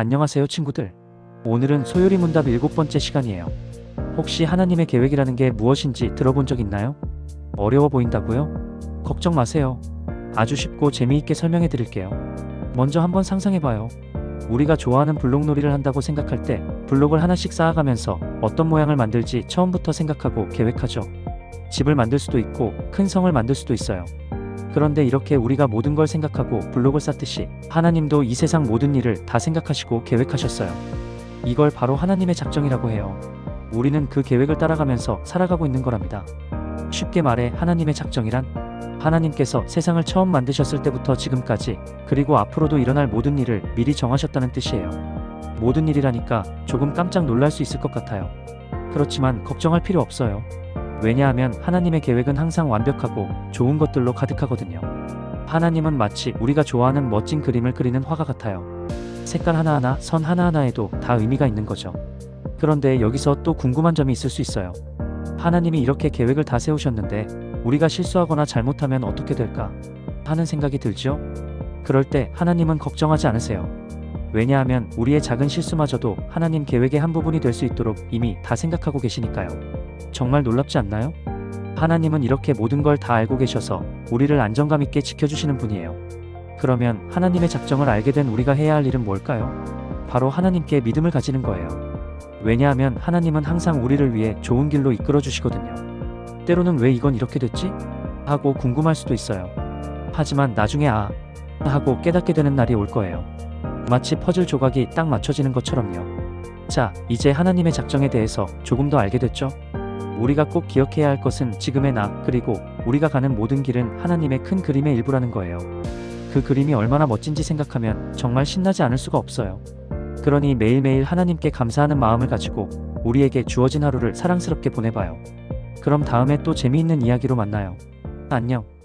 안녕하세요 친구들. 오늘은 소요리 문답 일곱 번째 시간이에요. 혹시 하나님의 계획이라는 게 무엇인지 들어본 적 있나요? 어려워 보인다고요? 걱정 마세요. 아주 쉽고 재미있게 설명해 드릴게요. 먼저 한번 상상해 봐요. 우리가 좋아하는 블록 놀이를 한다고 생각할 때 블록을 하나씩 쌓아가면서 어떤 모양을 만들지 처음부터 생각하고 계획하죠. 집을 만들 수도 있고 큰 성을 만들 수도 있어요. 그런데 이렇게 우리가 모든 걸 생각하고 블록을 쌓듯이 하나님도 이 세상 모든 일을 다 생각하시고 계획하셨어요. 이걸 바로 하나님의 작정이라고 해요. 우리는 그 계획을 따라가면서 살아가고 있는 거랍니다. 쉽게 말해 하나님의 작정이란 하나님께서 세상을 처음 만드셨을 때부터 지금까지 그리고 앞으로도 일어날 모든 일을 미리 정하셨다는 뜻이에요. 모든 일이라니까 조금 깜짝 놀랄 수 있을 것 같아요. 그렇지만 걱정할 필요 없어요. 왜냐하면 하나님의 계획은 항상 완벽하고 좋은 것들로 가득하거든요. 하나님은 마치 우리가 좋아하는 멋진 그림을 그리는 화가 같아요. 색깔 하나하나, 선 하나하나에도 다 의미가 있는 거죠. 그런데 여기서 또 궁금한 점이 있을 수 있어요. 하나님이 이렇게 계획을 다 세우셨는데 우리가 실수하거나 잘못하면 어떻게 될까 하는 생각이 들죠? 그럴 때 하나님은 걱정하지 않으세요. 왜냐하면 우리의 작은 실수마저도 하나님 계획의 한 부분이 될 수 있도록 이미 다 생각하고 계시니까요. 정말 놀랍지 않나요? 하나님은 이렇게 모든 걸 다 알고 계셔서 우리를 안정감 있게 지켜주시는 분이에요. 그러면 하나님의 작정을 알게 된 우리가 해야 할 일은 뭘까요? 바로 하나님께 믿음을 가지는 거예요. 왜냐하면 하나님은 항상 우리를 위해 좋은 길로 이끌어 주시거든요. 때로는 왜 이건 이렇게 됐지? 하고 궁금할 수도 있어요. 하지만 나중에 아, 하고 깨닫게 되는 날이 올 거예요. 마치 퍼즐 조각이 딱 맞춰지는 것처럼요. 자, 이제 하나님의 작정에 대해서 조금 더 알게 됐죠? 우리가 꼭 기억해야 할 것은 지금의 나, 그리고 우리가 가는 모든 길은 하나님의 큰 그림의 일부라는 거예요. 그 그림이 얼마나 멋진지 생각하면 정말 신나지 않을 수가 없어요. 그러니 매일매일 하나님께 감사하는 마음을 가지고 우리에게 주어진 하루를 사랑스럽게 보내봐요. 그럼 다음에 또 재미있는 이야기로 만나요. 안녕.